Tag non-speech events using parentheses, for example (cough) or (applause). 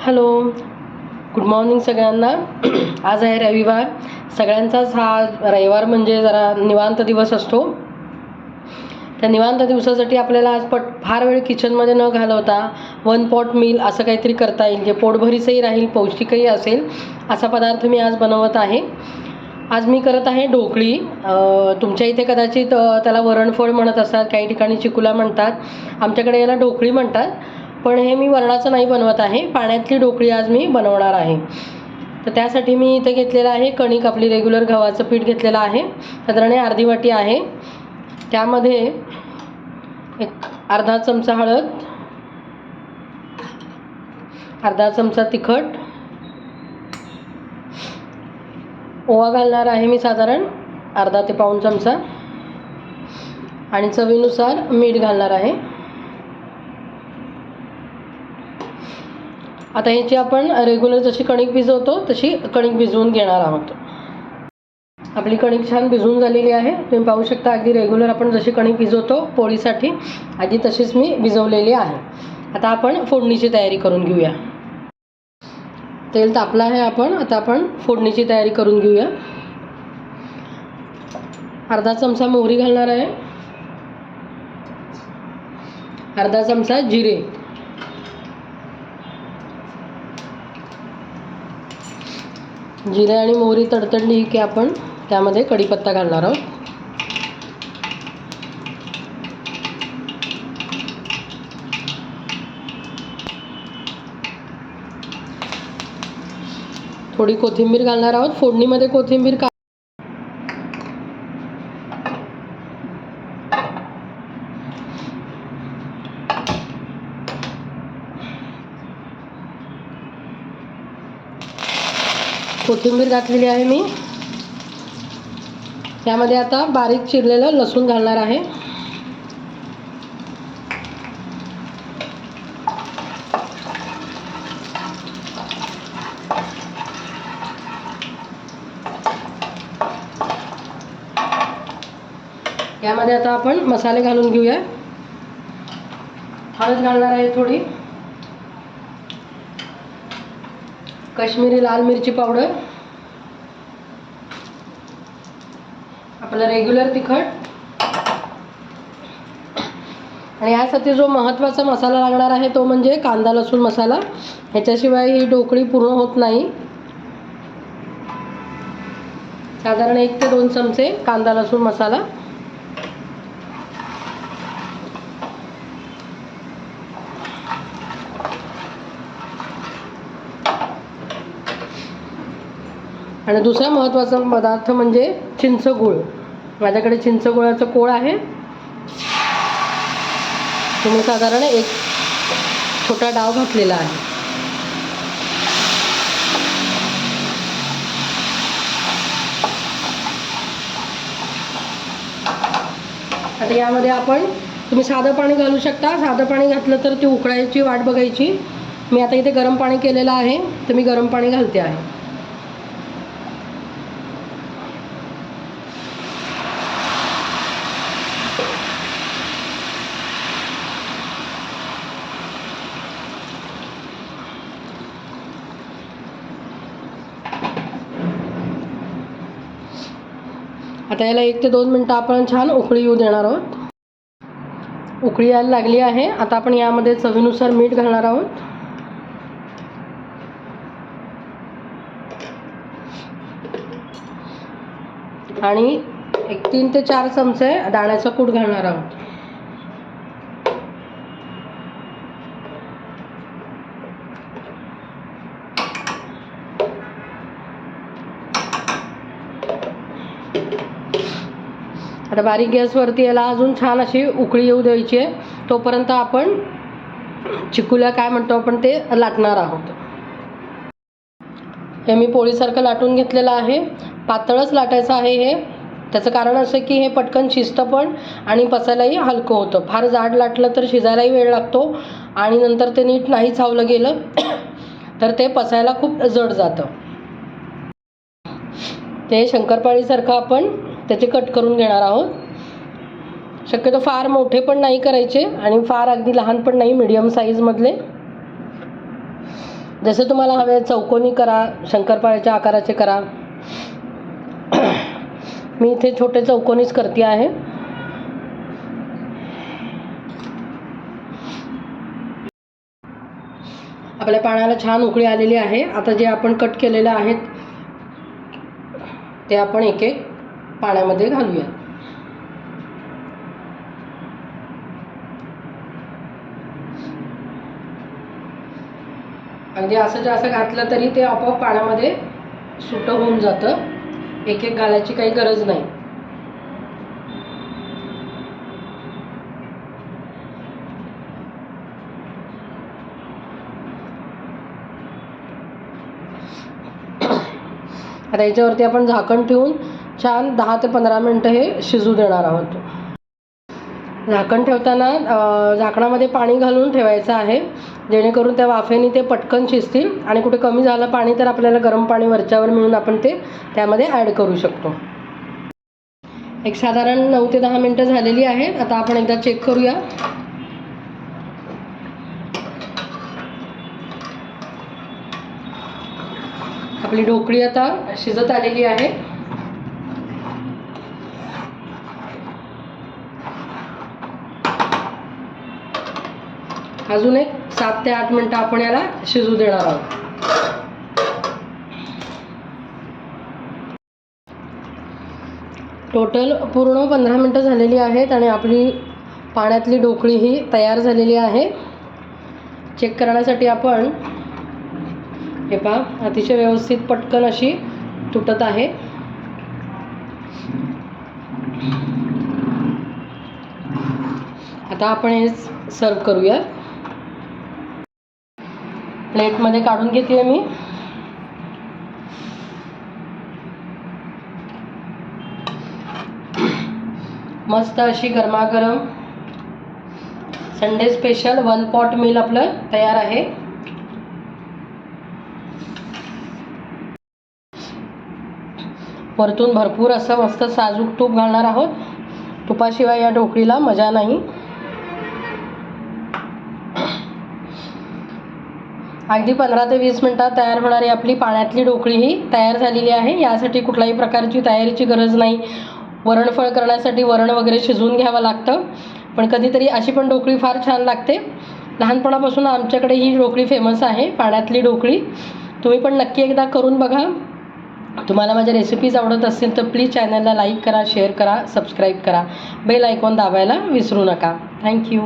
Hello. Good morning सगळ्यांना. (clears throat) आज आहे रविवार. सगळ्यांचाच हा रविवार म्हणजे जरा निवांत दिवस असतो. त्या निवांत दिवसासाठी आपल्याला आज पट फार वेळ किचनमध्ये न घालवता वन पॉट मील असं काहीतरी करता येईल. जे पोटभरीचंही राहील पौष्टिकही असेल असा पदार्थ मी आज बनवत आहे. आज मी करत आहे ढोकळी. तुमच्या इथे कदाचित त्याला वरणफळ म्हणत असतात काही ठिकाणी चिकुला म्हणतात. आमच्याकडे याला ढोकळी म्हणतात. पण हे मी वरणाचं नाही बनवत आहे. पाण्यातली ढोकळी आज मी बनवणार आहे. तर त्यासाठी मी इथे घेतलेलं आहे कणिक आपली रेग्युलर गव्हाचं पीठ घेतलेलं आहे. साधारण अर्धी वाटी आहे. त्यामध्ये एक अर्धा चमचा हळद अर्धा चमचा तिखट ओवा घालणार आहे मी साधारण अर्धा ते पाऊण चमचा. आणि चवीनुसार मीठ घालणार आहे. आता ह्याची आपण रेग्युलर जशी कणिक भिजवतो तशी कणिक भिजवून घेणार आहोत. आपली कणिक छान भिजवून झालेली आहे. तुम्ही पाहू शकता अगदी रेग्युलर आपण जशी कणिक भिजवतो पोळीसाठी आधी तशीच मी भिजवलेली आहे. आता आपण फोडणीची तयारी करून घेऊया. तेल तापलं आहे आपण आता आपण फोडणीची तयारी करून घेऊया. अर्धा चमचा मोहरी घालणार आहे. अर्धा चमचा जिरे. जिरे आणि मोहरी तडतडली की आपण त्यामध्ये कढीपत्ता घालणार आहोत. थोडी कोथिंबीर घालणार आहोत. फोडणीमध्ये कोथिंबीर का कोथिंबीर घातलेली आहे मी. त्यामध्ये आता बारीक चिरलेलं लसूण घालणार आहे. यामध्ये आता आपण मसाले घालून घेऊया. हळद घालणार आहे थोडी. कश्मीरी लाल मिरची पावडर. आपलं रेग्युलर तिखट. आणि यासाठी जो महत्त्वाचा मसाला लागणार आहे तो म्हणजे कांदा लसूण मसाला. ह्याच्याशिवाय ही ढोकळी पूर्ण होत नाही. साधारण एक ते दोन चमचे कांदा लसूण मसाला. आणि दुसरा महत्त्वाचा पदार्थ म्हणजे चिंचगुळ. माझ्याकडे चिंचगुळाचं कोळ आहे. तुम्ही साधारण एक छोटा डाव घातलेला आहे. आता यामध्ये आपण तुम्ही साधं पाणी घालू शकता. साधं पाणी घातलं तर ती उकळायची वाट बघायची. मी आता इथे गरम पाणी केलेलं आहे. तर मी गरम पाणी घालते आहे. आता याला एक ते दोन मिनटं आपण छान उकळी येऊ देणार आहोत. उकळी यायला लागली आहे. आता आपण यामध्ये चवीनुसार मीठ घालणार आहोत. आणि एक तीन ते चार चमचे दाण्याचा कूट घालणार आहोत. आता बारीक गॅसवरती याला अजून छान अशी उकळी येऊ द्यायची आहे. तोपर्यंत आपण चिकूला काय म्हणतो आपण ते लाटणार आहोत. हे मी पोळीसारखं लाटून घेतलेलं आहे. पातळच लाटायचं आहे हे. त्याचं कारण असं की हे पटकन शिजतं पण आणि पचायलाही हलकं होतं. फार जाड लाटलं तर शिजायलाही वेळ लागतो आणि नंतर ते नीट नाही चावलं गेलं (coughs) तर ते पचायला खूप जड जातं. ते शंकरपाळीसारखं आपण त्याचे कट करून घेणार आहोत. शक्यतो फार मोठे पण नाही करायचे आणि फार अगदी लहान पण नाही मिडियम साईजमधले जसे तुम्हाला हवे चौकोनी करा शंकरपाळ्याच्या आकाराचे करा. मी इथे छोटे चौकोनीच करते आहे. आपल्या पाण्याला छान उकळी आलेली आहे. आता जे आपण कट केलेलं आहेत ते आपण एक एक पाण्यामध्ये घालूया. म्हणजे असं जास्त घातलं तरी ते आपोआप पाण्यामध्ये सुटं होऊन जातं. एक एक घालायची काही गरज नाही. आता याच्यावरती आपण झाकण ठेवून छान दहा ते पंधरा मिनटं हे शिजू देणार आहोत. झाकण ठेवताना झाकणामध्ये पाणी घालून ठेवायचं आहे. जेणेकरून त्या वाफेने ते पटकन शिजतील आणि कुठे कमी झालं पाणी तर आपल्याला गरम पाणी वरच्यावर मिळून आपण ते त्यामध्ये ॲड करू शकतो. एक साधारण नऊ ते दहा मिनटं झालेली आहेत आता आपण एकदा चेक करूया. आपली ढोकळी आता शिजत आलेली आहे. अजून एक सात ते आठ मिनटं आपण याला शिजू देणार आहोत. टोटल पूर्ण पंधरा मिनटं झालेली आहेत आणि आपली पाण्यातली ढोकळी ही तयार झालेली आहे. चेक करण्यासाठी आपण हे पहा अतिशय व्यवस्थित पटकन अशी तुटत आहे. आता आपण हे सर्व करूया प्लेटमध्ये काढून घेते मी. मस्त अशी गरमागरम Sunday special one pot meal आपलं तयार आहे. वरतून भरपूर असं मस्त साजूक तूप घालणार आहोत. तुपाशिवाय या ढोकळीला मजा नाही. अगदी पंधरा ते वीस मिनटात तयार होणारी आपली पाण्यातली ढोकळी ही तयार झालेली आहे. यासाठी कुठल्याही प्रकारची तयारीची गरज नाही. वरणफळ करण्यासाठी वरण वगैरे शिजवून घ्यावं लागतं. पण कधीतरी अशी पण ढोकळी फार छान लागते. लहानपणापासून आमच्याकडे ही ढोकळी फेमस आहे पाण्यातली ढोकळी. तुम्ही पण नक्की एकदा करून बघा. तुम्हाला माझ्या रेसिपीज आवडत असतील तर प्लीज चॅनलला लाईक करा शेअर करा सबस्क्राईब करा. बेल आयकॉन दाबायला विसरू नका. थँक्यू